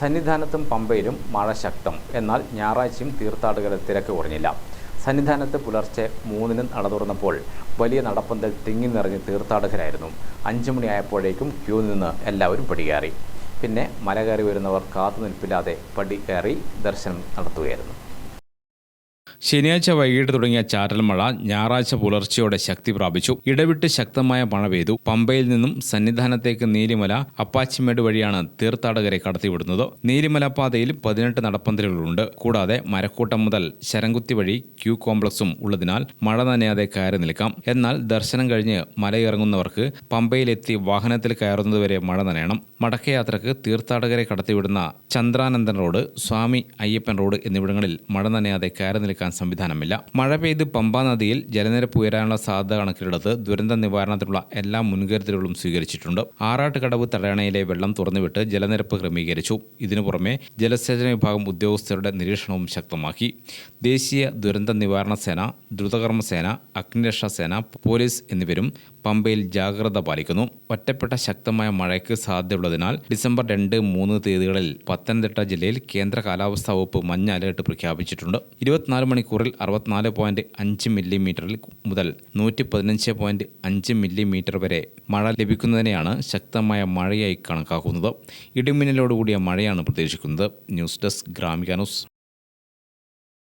സന്നിധാനത്തും പമ്പയിലും മഴ ശക്തം. എന്നാൽ ഞായറാഴ്ചയും തീർത്ഥാടകരെ തിരക്ക് കുറഞ്ഞില്ല. സന്നിധാനത്ത് പുലർച്ചെ മൂന്നിന് നട തുറന്നപ്പോൾ വലിയ നടപ്പന്തൽ തിങ്ങി നിറഞ്ഞ് തീർത്ഥാടകരായിരുന്നു. അഞ്ചു മണിയായപ്പോഴേക്കും ക്യൂ നിന്ന് എല്ലാവരും പടികയറി പിന്നെ മല കയറി വരുന്നവർ കാത്തുനിൽപ്പില്ലാതെ പടി കയറി ദർശനം നടത്തുകയായിരുന്നു. ശനിയാഴ്ച വൈകിട്ട് തുടങ്ങിയ ചാറ്റൽ മഴ ഞായറാഴ്ച പുലർച്ചെയോടെ ശക്തി പ്രാപിച്ചു. ഇടവിട്ട് ശക്തമായ മഴ പെയ്തു. പമ്പയിൽ നിന്നും സന്നിധാനത്തേക്ക് നീലിമല അപ്പാച്ചിമേട് വഴിയാണ് തീർത്ഥാടകരെ കടത്തിവിടുന്നത്. നീലിമല പാതയിൽ പതിനെട്ട് നടപ്പന്തലുകളുണ്ട്. കൂടാതെ മരക്കൂട്ടം മുതൽ ശരംകുത്തി വഴി ക്യൂ കോംപ്ലക്സും ഉള്ളതിനാൽ മഴ നനയാതെ കയറി നിൽക്കാം. എന്നാൽ ദർശനം കഴിഞ്ഞ് മലയിറങ്ങുന്നവർക്ക് പമ്പയിലെത്തി വാഹനത്തിൽ കയറുന്നതുവരെ മഴ നനയണം. മടക്കയാത്രക്ക് തീർത്ഥാടകരെ കടത്തിവിടുന്ന ചന്ദ്രാനന്ദൻ റോഡ് സ്വാമി അയ്യപ്പൻ റോഡ് എന്നിവിടങ്ങളിൽ മഴ നനയാതെ കയറി നിൽക്കാൻ സംവിധാനമില്ല. മഴ പെയ്ത് പമ്പാ നദിയിൽ ജലനിരപ്പ് ഉയരാനുള്ള സാധ്യത കണക്കിലെടുത്ത് ദുരന്ത നിവാരണത്തിനുള്ള എല്ലാ മുൻകരുതലുകളും സ്വീകരിച്ചിട്ടുണ്ട്. ആറാട്ടുകടവ് തടയണയിലെ വെള്ളം തുറന്നുവിട്ട് ജലനിരപ്പ് ക്രമീകരിച്ചു. ഇതിനു പുറമെ ജലസേചന വിഭാഗം ഉദ്യോഗസ്ഥരുടെ നിരീക്ഷണവും ശക്തമാക്കി. ദേശീയ ദുരന്ത നിവാരണ സേന ദ്രുതകർമ്മസേന അഗ്നിരക്ഷാ സേന പോലീസ് എന്നിവരും പമ്പയിൽ ജാഗ്രത പാലിക്കുന്നു. ഒറ്റപ്പെട്ട ശക്തമായ മഴയ്ക്ക് സാധ്യതയുള്ളതിനാൽ ഡിസംബർ രണ്ട് മൂന്ന് തീയതികളിൽ പത്തനംതിട്ട ജില്ലയിൽ കേന്ദ്ര കാലാവസ്ഥാ വകുപ്പ് മഞ്ഞ അലേർട്ട് പ്രഖ്യാപിച്ചിട്ടുണ്ട്. ഇരുപത്തിനാല് മണിക്കൂറിൽ അറുപത്തിനാല് പോയിന്റ് അഞ്ച് മില്ലിമീറ്ററിൽ മുതൽ നൂറ്റി പതിനഞ്ച് പോയിന്റ് അഞ്ച് മില്ലിമീറ്റർ വരെ മഴ ലഭിക്കുന്നതിനെയാണ് ശക്തമായ മഴയായി കണക്കാക്കുന്നത്. ഇടിമിന്നലോടുകൂടിയ മഴയാണ് പ്രതീക്ഷിക്കുന്നത്. News desk Gramika news.